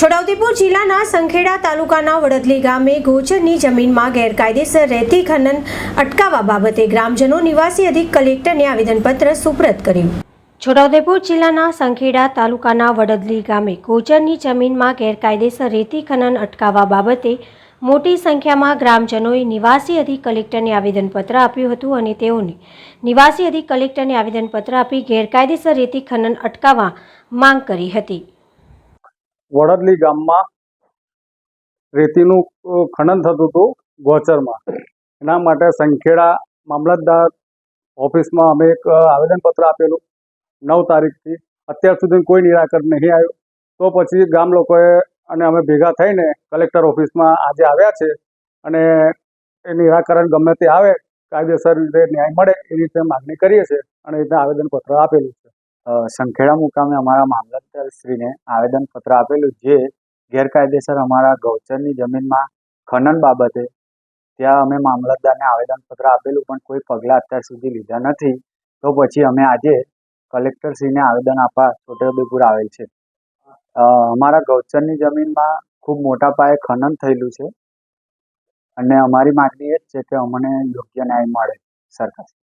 છોટાઉદેપુર જિલ્લાના સંખેડા તાલુકાના વડદલી ગામે ગોચરની જમીનમાં ગેરકાયદેસર રેતી ખનન અટકાવવા બાબતે ગ્રામજનો, નિવાસી અધિક કલેક્ટરને આવેદનપત્ર સુપ્રત કર્યું. છોટાઉદેપુર જિલ્લાના સંખેડા તાલુકાના વડદલી ગામે ગોચરની જમીનમાં ગેરકાયદેસર રેતી ખનન અટકાવવા બાબતે મોટી સંખ્યામાં ગ્રામજનોએ નિવાસી અધિક કલેક્ટરને આવેદનપત્ર આપ્યું હતું અને તેઓને નિવાસી અધિક કલેક્ટરને આવેદનપત્ર આપી ગેરકાયદેસર રેતી ખનન અટકાવવા માંગ કરી હતી. વડદલી ગામમાં રેતીનું ખનન થતું હતું ગોચરમાં. એના માટે સંખેડા મામલતદાર ઓફિસમાં અમે એક આવેદનપત્ર આપેલું. નવ તારીખથી અત્યાર સુધી કોઈ નિરાકરણ નહીં આવ્યું. તો પછી ગામ લોકોએ અને અમે ભેગા થઈને કલેક્ટર ઓફિસમાં આજે આવ્યા છે અને એ નિરાકરણ ગમે તે આવે, કાયદેસર રીતે ન્યાય મળે એ રીતે માગણી કરીએ છીએ અને એ રીતે આવેદનપત્ર આપેલું છે. સંખેડા મુકામે અમારા મામલતદારશ્રીને આવેદનપત્ર આપેલું જે ગેરકાયદેસર અમારા ગૌચરની જમીનમાં ખનન બાબતે ત્યાં અમે મામલતદારને આવેદનપત્ર આપેલું, પણ કોઈ પગલાં અત્યાર સુધી લીધા નથી. તો પછી અમે આજે કલેક્ટરશ્રીને આવેદન આપવા છોટાઉદેપુર આવેલ છે. અમારા ગૌચરની જમીનમાં ખૂબ મોટા પાયે ખનન થયેલું છે. અને અમારી માગણી એ જ છે કે અમને યોગ્ય ન્યાય મળે સરકાર